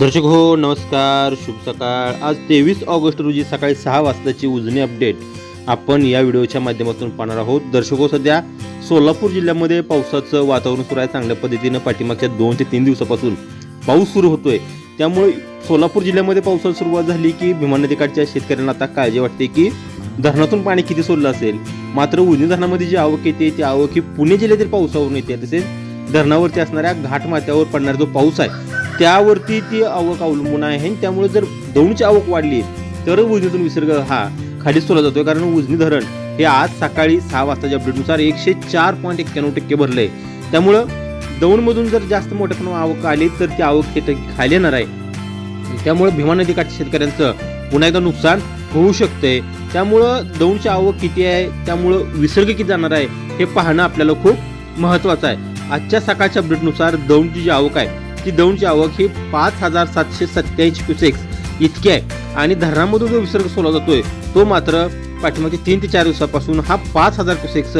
दर्शक हो नमस्कार शुभ सकाळ. आज तेवीस ऑगस्ट रोजी सकाळी सहा वाजताची उजनी अपडेट. आपण या व्हिडिओच्या माध्यमातून पाहणार आहोत. दर्शक हो सध्या सोलापूर जिल्ह्यामध्ये पावसाचं वातावरण सुरू आहे. चांगल्या पद्धतीनं पाठीमागच्या दोन ते तीन दिवसापासून पाऊस सुरू होतोय. त्यामुळे सोलापूर जिल्ह्यामध्ये पावसाला सुरुवात झाली की भीमा नदीकाठच्या शेतकऱ्यांना आता काळजी वाटते की धरणातून पाणी किती सोडलं असेल? मात्र उजनी धरणामध्ये जी आवक येते ती आवक ही पुणे जिल्ह्यातील पावसावरून येते. तसेच धरणावरती असणाऱ्या घाटमाथ्यावर पडणारा जो पाऊस आहे त्यावरती ती आवक अवलंबून आहे आणि त्यामुळे जर दौंडची आवक वाढली तर उजनीतून विसर्ग हा खाली सोडला जातोय. कारण उजनी धरण हे आज सकाळी सहा वाजताच्या अपडेटनुसार एकशे चार पॉईंट एक्क्याण्णव टक्के भरलंय. त्यामुळं दौंडमधून जर जास्त मोठ्या प्रमाणात आवक आली तर ती आवक हे खाली येणार आहे. त्यामुळे भीमा नदीकाठच्या शेतकऱ्यांचं पुन्हा एकदा नुकसान होऊ शकतंय. त्यामुळं दौंडची आवक किती आहे त्यामुळं विसर्ग किती जाणार आहे हे पाहणं आपल्याला खूप महत्त्वाचं आहे. आजच्या सकाळच्या अपडेटनुसार दौंडची जी आवक आहे ती दौंडची आवक ही पाच हजार सातशे सत्याऐंशी क्युसेक्स इतकी आहे. आणि धरणामधून जो विसर्ग सोडला जातोय तो मात्र पाठीमागे तीन ते चार दिवसापासून हा पाच हजार क्युसेक्स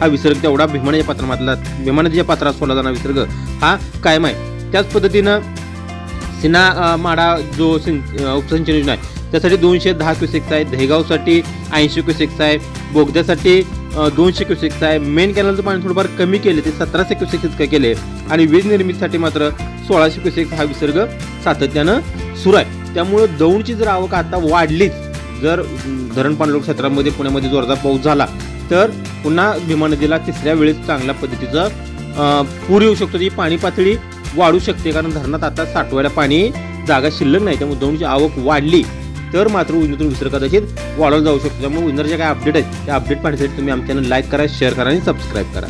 हा विसर्ग तेवढा भीमानाच्या पात्रामधला भीमानाच्या पात्रात सोडला जाणारा विसर्ग हा कायम आहे. त्याच पद्धतीनं सिना माडा जो सिं उपसिंचन योजना आहे त्यासाठी दोनशे दहा क्युसेक्स आहे. दहेगावसाठी ऐंशी क्युसेक्स आहे. बोगद्यासाठी दोनशे क्युसेक्स आहे. मेन कॅनलचं पाणी थोडंफार कमी केले ते सतराशे क्युसेक्स इतकं केले. आणि वीज निर्मितीसाठी मात्र सोळाशे क्युसेक्स हा विसर्ग सातत्यानं सुरू आहे. त्यामुळं दौंडची जर आवक आता वाढलीच जर धरण पाणलोट क्षेत्रामध्ये पुण्यामध्ये जोरदार पाऊस झाला तर पुन्हा भीमा नदीला तिसऱ्या वेळेस चांगल्या पद्धतीचं पूर येऊ शकतो. ती पाणी पातळी वाढू शकते कारण धरणात आता साठवायला पाणी जागा शिल्लक नाही त्यामुळे दौंडची आवक वाढली. तर मात्र उजनीतून विसर कदाचित वाढवला जाऊ शकतो. त्यामुळे उजनरच्या काय अपडेट आहेत त्या अपडेट पाहण्यासाठी तुम्ही आमच्या लाईक करा शेअर करा आणि सबस्क्राईब करा.